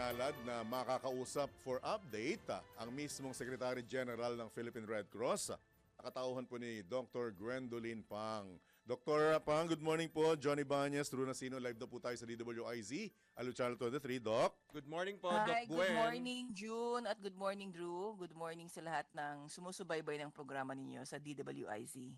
ipinalad na makakausap for update ah, ang mismong Secretary General ng Philippine Red Cross. Nakatauhan po ni Dr. Gwendolyn Pang. Dr. Pang, good morning po. Johnny Banyas, Drew Nasino, live na po tayo sa DWIZ. Alu Channel 23, Doc. Good morning po, Hi, Doc good Gwen. morning June at good morning Drew. Good morning sa lahat ng sumusubaybay ng programa ninyo sa DWIZ.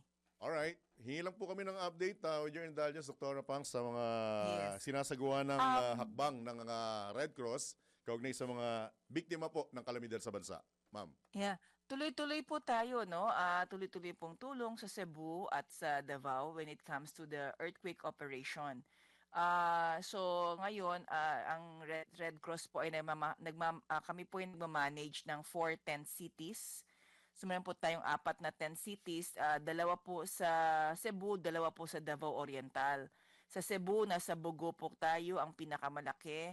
Alright, hingi lang po kami ng update ah, with your indulgence, Dr. Pang, sa mga Yes. sinasagawa ng ah, hakbang ng ah, Red Cross kaugnay sa mga biktima po ng kalamidad sa bansa. Ma'am. Yeah, tuloy-tuloy po tayo no. Ah, tuloy-tuloy pong tulong sa Cebu at sa Davao when it comes to the earthquake operation. Ah, so ngayon ah, ang Red, Red Cross po ay nagmama, nagma, ah, kami po ay nagma-manage ng four tent cities. So meron po tayong apat na 10 cities, ah, dalawa po sa Cebu, dalawa po sa Davao Oriental. Sa Cebu, nasa Bogo po tayo, ang pinakamalaki.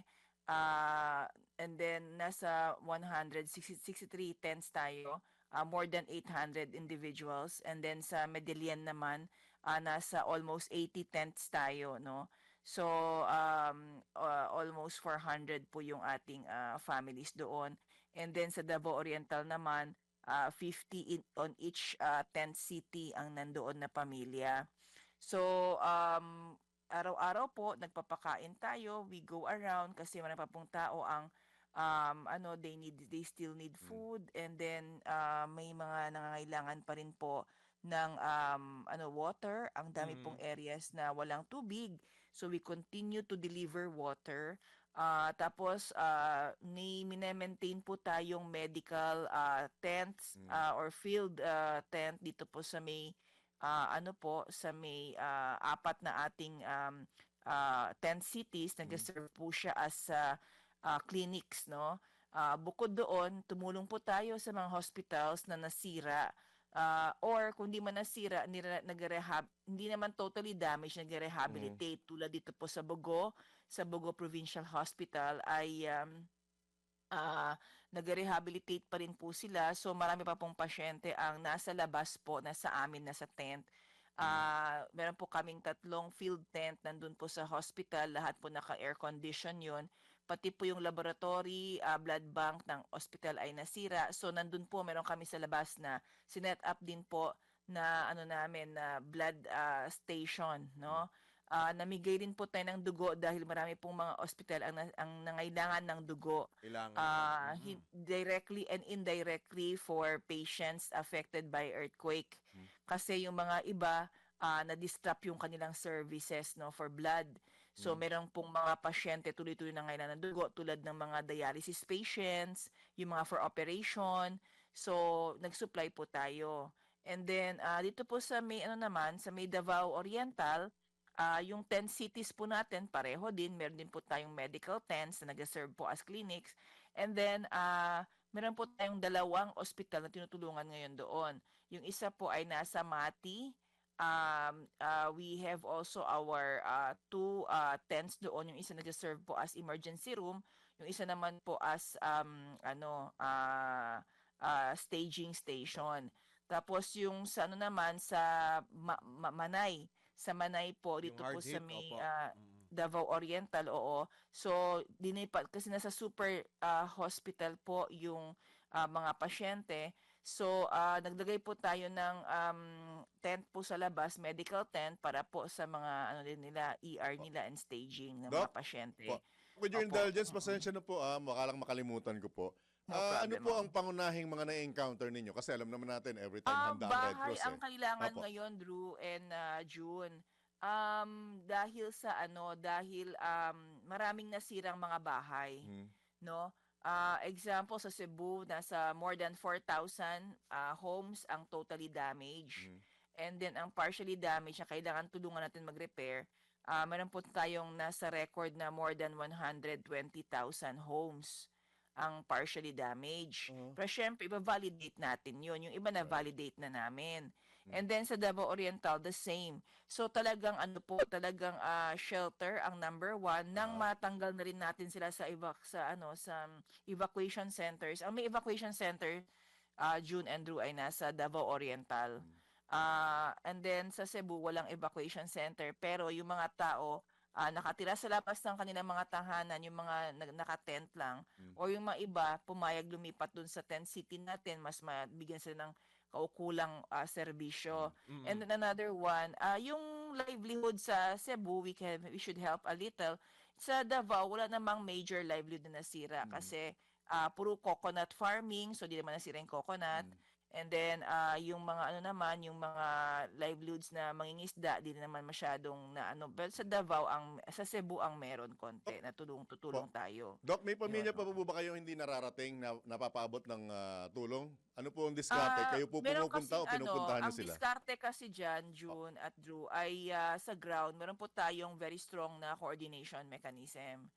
Ah, and then nasa 163 tents tayo, ah, more than 800 individuals. And then sa Medellin naman, ah, nasa almost 80 tents tayo, no? So, um, ah, almost 400 po yung ating ah, families doon. And then sa Davao Oriental naman, ah, 50 in, on each ah, tent city ang nandoon na pamilya. So, um, araw-araw po, nagpapakain tayo. We go around kasi marami pa pong tao ang um, ano, they need, they still need food. And then, ah, may mga nangangailangan pa rin po ng um, ano, water. Ang dami pong areas na walang tubig. So, we continue to deliver water. Ah, tapos, uh, ni maintain po tayong medical ah, tents ah, or field ah, tent dito po sa may ah, ano po sa may ah, apat na ating um, ah, tent cities nag-serve po siya as ah, ah, clinics no? Ah, bukod doon tumulong po tayo sa mga hospitals na nasira. Ah, or kung di man nasira nire- hindi naman totally damaged nagre-rehabilitate tulad dito po sa Bogo sa Bogo Provincial Hospital ay um, ah nagre-rehabilitate pa rin po sila. So marami pa pong pasyente ang nasa labas po, nasa amin, nasa tent. Ah, meron po kaming tatlong field tent nandun po sa hospital, lahat po naka-air condition 'yon. Pati po yung laboratory, ah, blood bank ng hospital ay nasira. So nandun po meron kami sa labas na sinet up din po na ano namin na blood ah, station, no? Ah, namigay rin po tayo ng dugo dahil marami pong mga ospital ang, ang nangailangan ng dugo. Kailangan. Ah, hin- directly and indirectly for patients affected by earthquake. Kasi yung mga iba ah, na-disrupt yung kanilang services no for blood. So meron pong mga pasyente tuloy-tuloy na kailangan ng dugo tulad ng mga dialysis patients, yung mga for operation. So nag-supply po tayo. And then ah, dito po sa may ano naman sa may Davao Oriental, Ah, yung 10 cities po natin, pareho din. Meron din po tayong medical tents na nag-serve po as clinics. And then, ah meron po tayong dalawang ospital na tinutulungan ngayon doon. Yung isa po ay nasa Mati. Um, ah, we have also our ah, two ah, tents doon. Yung isa nag-serve po as emergency room. Yung isa naman po as um, ano, ah, ah, staging station. Tapos yung sa ano naman sa Ma- Ma- Manay, sa Manay po dito po sa may ah, Davao Oriental, oo. So dinipat kasi nasa super ah, hospital po yung ah, mga pasyente. So ah, naglagay po tayo ng um, tent po sa labas, medical tent para po sa mga ano din nila, ER nila and staging ng mga Doc, pasyente. Po. With your Opo. indulgence, pasensya na po ah, baka lang makalimutan ko po. No Ah, ano po ang pangunahing mga na-encounter ninyo? Kasi alam naman natin, every time Ah, handa ang Red bahay Cross. ang eh. kailangan Opo. ngayon, Drew and ah, June. Um, dahil sa ano, dahil um, maraming nasirang mga bahay, Hmm. no? Ah, example sa Cebu, nasa more than 4,000 ah, homes ang totally damaged. Hmm. And then ang partially damaged na kailangan tulungan natin mag-repair, ah meron po tayong nasa record na more than 120,000 homes ang partially damaged. Pero syempre, iba-validate natin yun. Yung iba na-validate na namin. And then sa Davao Oriental, the same. So talagang ano po, talagang ah, shelter ang number one nang matanggal na rin natin sila sa evac sa ano sa um, evacuation centers. Ang may evacuation center, ah, June and Drew ay nasa Davao Oriental. Ah, and then sa Cebu walang evacuation center pero yung mga tao ah, nakatira sa labas ng kanilang mga tahanan, yung mga naka-tent lang, Mm. or yung mga iba, pumayag lumipat dun sa tent city natin, mas mabigyan sila ng kaukulang ah, serbisyo. Mm. And then another one, ah yung livelihood sa Cebu, we can we should help a little. Sa Davao, wala namang major livelihood na nasira Mm. kasi ah, puro coconut farming, so di naman nasira yung coconut. Mm. And then ah, yung mga ano naman, yung mga livelihoods na mangingisda, di naman masyadong na ano. But sa Davao ang sa Cebu ang meron konti na tulong tutulong tayo. Doc, may pamilya pa po ba kayong hindi nararating na napapaabot ng ah, tulong? Ano po ang diskarte? Ah, Kayo po pumupunta o kasing pinupuntahan ano, niyo sila? Ang diskarte kasi dyan, June at Drew, ay ah, sa ground, meron po tayong very strong na coordination mechanism.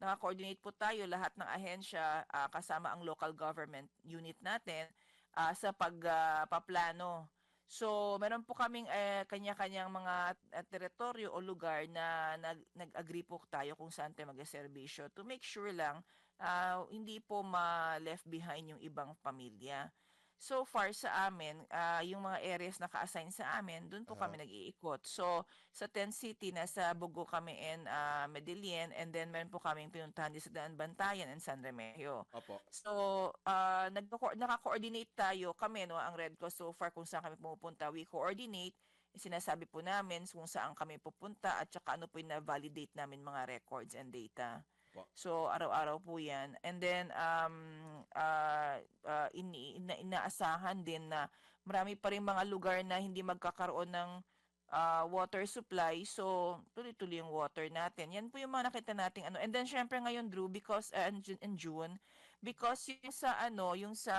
Naka-coordinate po tayo lahat ng ahensya ah, kasama ang local government unit natin ah, sa pagpaplano. so, meron po kaming eh, kanya-kanyang mga ah, teritoryo o lugar na nag, nag-agree po tayo kung saan tayo mag-serbisyo to make sure lang ah, hindi po ma-left behind yung ibang pamilya. So far sa amin, ah, yung mga areas na ka-assign sa amin, doon po Aha. kami nag-iikot. So sa Tent City, nasa Bugo kami in ah, Medellin and then meron po kaming pinuntahan din sa Daan Bantayan and San Remigio. Opo. So, uh, naka-coordinate tayo kami, no, ang Red Cross so far kung saan kami pumupunta. We coordinate, sinasabi po namin kung saan kami pupunta at saka ano po yung na-validate namin mga records and data. So, araw-araw po yan. And then, um, uh, uh, ini- ina- inaasahan din na marami pa rin mga lugar na hindi magkakaroon ng uh, water supply. So, tuloy-tuloy yung water natin. Yan po yung mga nakita nating ano. And then, syempre ngayon, Drew, because, uh, in, June, in because yung sa ano, yung sa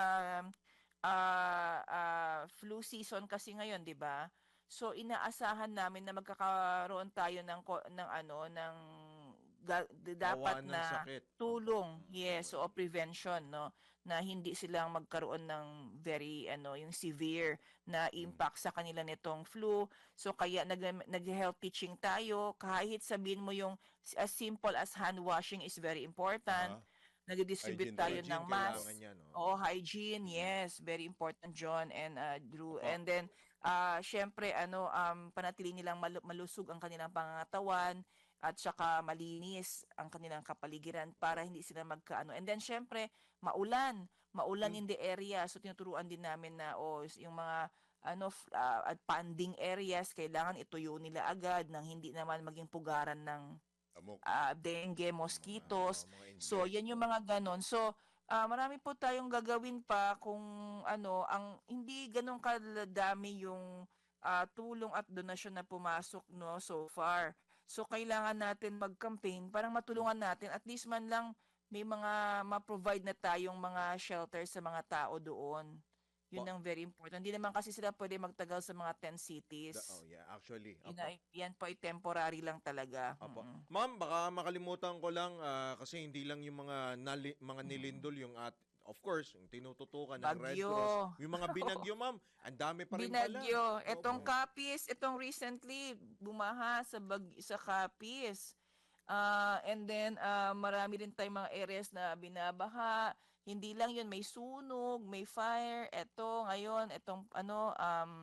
ah ah, flu season kasi ngayon, 'di ba? So inaasahan namin na magkakaroon tayo ng ng ano ng ga- d- dapat ng na sakit. tulong, yes, o prevention, no, na hindi silang magkaroon ng very ano, yung severe na impact sa kanila nitong flu. So kaya nag nag-health teaching tayo kahit sabihin mo yung as simple as hand washing is very important. Aha. Nag-distribute Hygiene tayo talaga. ng Hygiene, mask. yan, oh. Oo, hygiene, yes, very important John and uh, Drew. Opo. And then ah syempre ano um panatili nilang malu- malusog ang kanilang pangangatawan at saka malinis ang kanilang kapaligiran para hindi sila magkaano. And then syempre maulan, maulan in the area. So tinuturuan din namin na oh, yung mga ano ah, at panding areas kailangan ituyo nila agad nang hindi naman maging pugaran ng ah, dengue, mosquitoes. Ah, So, yan yung mga ganon. So, ah, marami po tayong gagawin pa kung ano, ang hindi ganun kadami yung ah, tulong at donasyon na pumasok no so far. So, kailangan natin mag-campaign para matulungan natin at least man lang may mga ma-provide na tayong mga shelter sa mga tao doon. Yun ang very important. Hindi naman kasi sila pwede magtagal sa mga 10 cities. Oh, yeah, actually. Yun Opo. yan po ay temporary lang talaga. Apo. Mm-mm. Ma'am, baka makalimutan ko lang ah, kasi hindi lang yung mga nali, mga nilindol yung at of course, yung tinututukan ng Red Bagyo. Cross. Yung mga binagyo, ma'am, ang dami pa rin pala. Binagyo. Etong Opo. Capiz, itong recently bumaha sa bag sa Capiz. Ah, and then ah, marami rin tayong mga areas na binabaha. Hindi lang 'yun, may sunog, may fire. Eto ngayon, etong ano um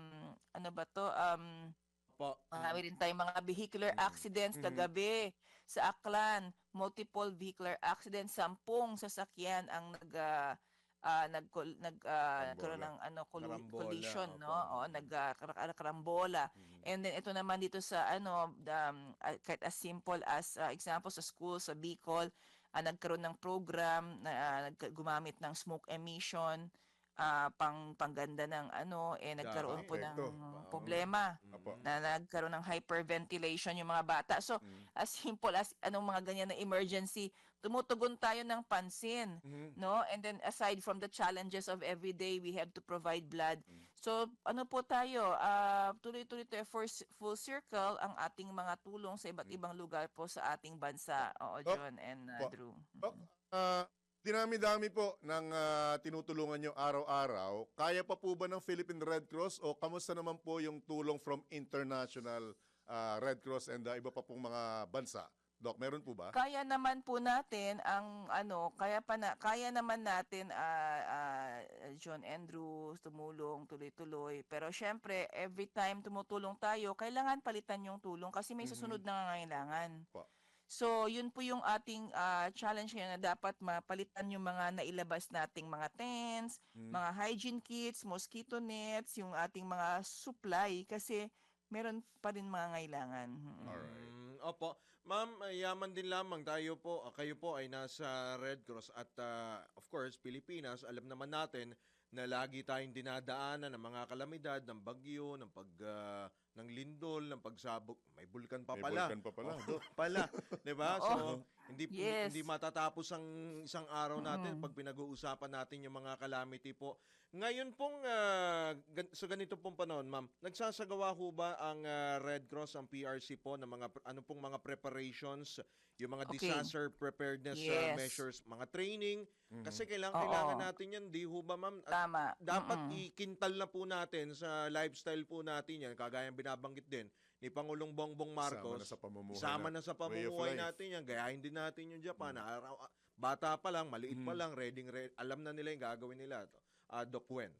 ano ba 'to? Um Po. marami rin tayong mga vehicular Mm. accidents Mhm. kagabi sa Aklan. Multiple vehicular accidents, sampung sasakyan ang nag ah, ah, nag nag Karambola. ng ano Karambola, collision no opo. oo nag ah, kar- kar- karambola Mm. and then ito naman dito sa ano um, ah, kahit as simple as ah, example sa school sa Bicol ah, nagkaroon ng program na nag- gumamit ng smoke emission ah, pang pangganda ng ano eh nagkaroon po ng problema. Mm. na nagkaroon ng hyperventilation yung mga bata. So, Mm. as simple as anong mga ganyan na emergency, tumutugon tayo ng pansin, Mhm. no? And then aside from the challenges of every day, we have to provide blood. Mm. So, ano po tayo, ah, tuloy-tuloy tayo for s- full circle ang ating mga tulong sa iba't Mm. ibang lugar po sa ating bansa. Oo, Oh, John and po. Drew. Doc, ah, dinami-dami po ng ah, tinutulungan nyo araw-araw. Kaya pa po ba ng Philippine Red Cross o kamusta naman po yung tulong from international ah, Red Cross and ah, iba pa pong mga bansa Doc, meron po ba? Kaya naman po natin ang ano, kaya pa na, kaya naman natin ah, ah, John Andrew tumulong tuloy-tuloy. Pero syempre, every time tumutulong tayo, kailangan palitan yung tulong kasi may Mhm. susunod na nangangailangan. Po. So, yun po yung ating ah, challenge ngayon na dapat mapalitan yung mga nailabas nating mga tents, Mm. mga hygiene kits, mosquito nets, yung ating mga supply kasi meron pa rin mga ngailangan. Mm. Alright. Mm, opo. Ma'am, uh, yaman din lamang tayo po, uh, kayo po ay nasa Red Cross at uh, of course, Pilipinas, alam naman natin na lagi tayong dinadaanan ng mga kalamidad, ng bagyo, ng pag uh, ng pagsabog. May bulkan pa May pala. vulkan pa pala, Doc. pala, 'di ba? So. Hindi Yes. hindi matatapos ang isang araw natin Mm. pag pinag-uusapan natin yung mga calamity po. Ngayon pong ah, gan- sa ganito pong panahon, ma'am, nagsasagawa ho ba ang ah, Red Cross, ang PRC po ng mga ano pong mga preparations, yung mga Okay. disaster preparedness ah, Yes. measures, mga training Mhm. kasi kailangan Oo. kailangan natin 'yan, di ho ba ma'am? At Tama. dapat Mm-mm. ikintal na po natin sa lifestyle po natin yan, kagaya binabanggit din ni Pangulong Bongbong Marcos. na sa pamumuhay Isama na. na sa pamumuhay natin yan. Gayahin din natin yung Japan. na Araw, ah, bata pa lang, maliit pa Mm. lang, ready, ready, alam na nila yung gagawin nila. Uh, Doc Wen.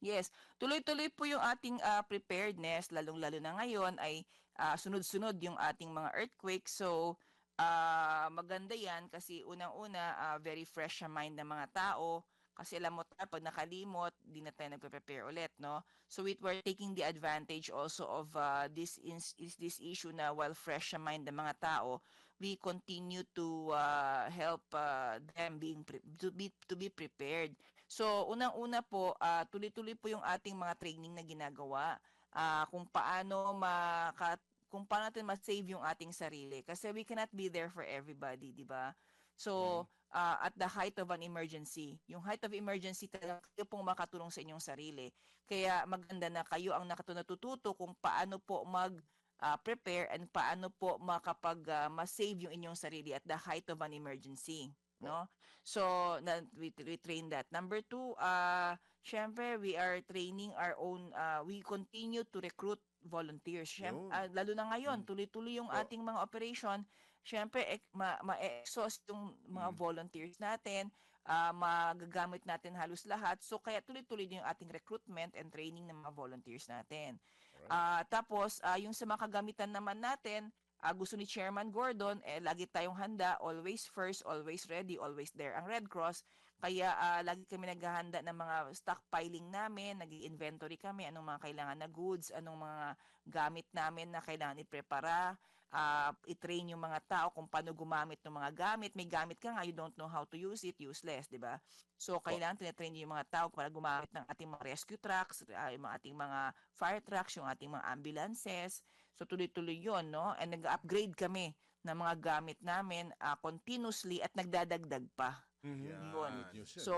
Yes, tuloy-tuloy po yung ating ah, preparedness, lalong-lalo na ngayon ay ah, sunod-sunod yung ating mga earthquake. So, ah, maganda yan kasi unang-una, ah, very fresh ang mind ng mga tao. Kasi alam mo tayo, pag nakalimot, di na tayo nagpe-prepare ulit, no? So, we we're taking the advantage also of ah, this, is, is this issue na while fresh ang mind ng mga tao, we continue to ah, help ah, them being pre- to be to be prepared. So, unang-una po, ah, tuloy-tuloy po yung ating mga training na ginagawa ah, kung paano maka kung paano natin ma-save yung ating sarili kasi we cannot be there for everybody, di ba? So, ah, at the height of an emergency, yung height of emergency talaga kayo pong makatulong sa inyong sarili. Kaya maganda na kayo ang nakatu- natututo kung paano po mag ah, prepare and paano po makapag ah, ma-save yung inyong sarili at the height of an emergency, no? So, na, we, we train that. Number two, uh, syempre, we are training our own, uh, we continue to recruit volunteers. Syempre, ah, lalo na ngayon, Mm. tuloy-tuloy yung Oh. ating mga operation. Syempre, ek, ma, ma-exhaust yung mga Mm. volunteers natin, ah, magagamit natin halos lahat. So, kaya tuloy-tuloy din yung ating recruitment and training ng mga volunteers natin. Alright. Ah, tapos, ah, yung sa mga kagamitan naman natin, ah, gusto ni Chairman Gordon, eh, lagi tayong handa, always first, always ready, always there ang Red Cross. Kaya ah, lagi kami naghahanda ng mga stockpiling namin, nag-inventory kami, anong mga kailangan na goods, anong mga gamit namin na kailangan iprepara, ah, i-train yung mga tao kung paano gumamit ng mga gamit. May gamit ka nga, you don't know how to use it, useless, di ba? So, kailangan tinatrain yung mga tao para gumamit ng ating mga rescue trucks, ah, yung mga ating mga fire trucks, yung ating mga ambulances. So, tuloy-tuloy yon no? And nag-upgrade kami ng mga gamit namin ah, continuously at nagdadagdag pa. Yun. News yan. So,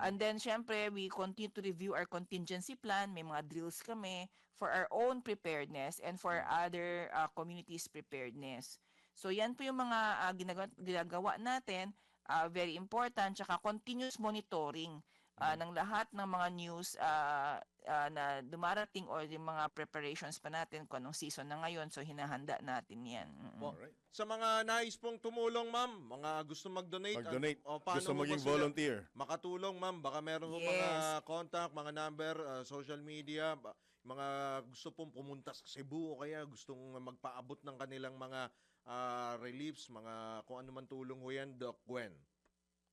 and then syempre, we continue to review our contingency plan. May mga drills kami for our own preparedness and for other uh, communities' preparedness. So, yan po yung mga uh, ginagawa, ginagawa natin. uh, very important. Tsaka continuous monitoring uh, ng lahat ng mga news uh, uh, na dumarating or yung mga preparations pa natin kung anong season na ngayon. So, hinahanda natin yan. Mm-mm. Po. Alright. Sa mga nais pong tumulong, ma'am, mga gusto mag-donate, Mag-donate. ano- o paano Gusto maging volunteer. makatulong, ma'am? Baka meron ho mga Yes. contact, mga number, uh, social media, mga gusto pong pumunta sa Cebu o kaya gustong magpaabot ng kanilang mga ah, reliefs, mga kung ano man tulong ho yan, Doc Gwen.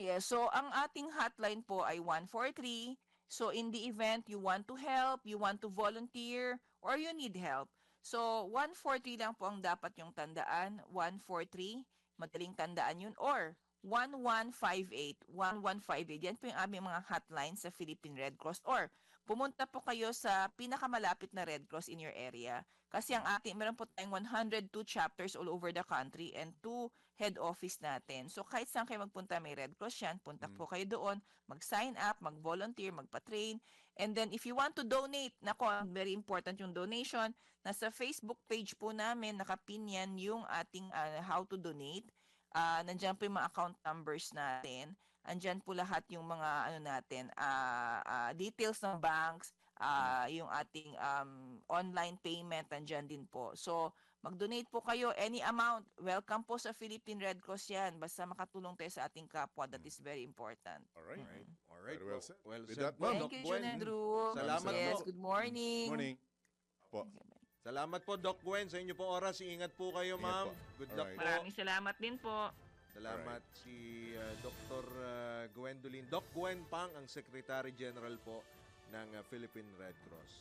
Yeah, so ang ating hotline po ay 143. So in the event you want to help, you want to volunteer, or you need help. So 143 lang po ang dapat yung tandaan. 143, madaling tandaan yun. Or 1158, 1158. Yan po yung aming mga hotline sa Philippine Red Cross. Or pumunta po kayo sa pinakamalapit na Red Cross in your area. Kasi ang ating, meron po tayong 102 chapters all over the country and two head office natin. So kahit saan kayo magpunta, may Red Cross yan, punta Mm. po kayo doon, mag-sign up, mag-volunteer, magpa-train. And then if you want to donate, nako, very important yung donation, nasa Facebook page po namin, nakapin yan yung ating ah, how to donate. Ah, nandiyan po yung mga account numbers natin. Andyan po lahat yung mga ano natin, ah, ah, details ng banks, ah, yung ating um, online payment, andyan din po. So, Mag-donate po kayo any amount. Welcome po sa Philippine Red Cross yan. Basta makatulong tayo sa ating kapwa. That is very important. Alright. Alright. Alright. Very well po. said. Well With said that. Doc Thank you, Gwen. Jun and Drew. Salamat yes, po. good morning. Morning. Po. Salamat po, Doc Gwen, sa inyo po oras. Ingat po kayo, ma'am. Good luck Alright. po. Maraming salamat din po. Salamat si uh, Dr. uh, Gwendolyn. Doc Gwen Pang, ang Secretary General po ng uh, Philippine Red Cross.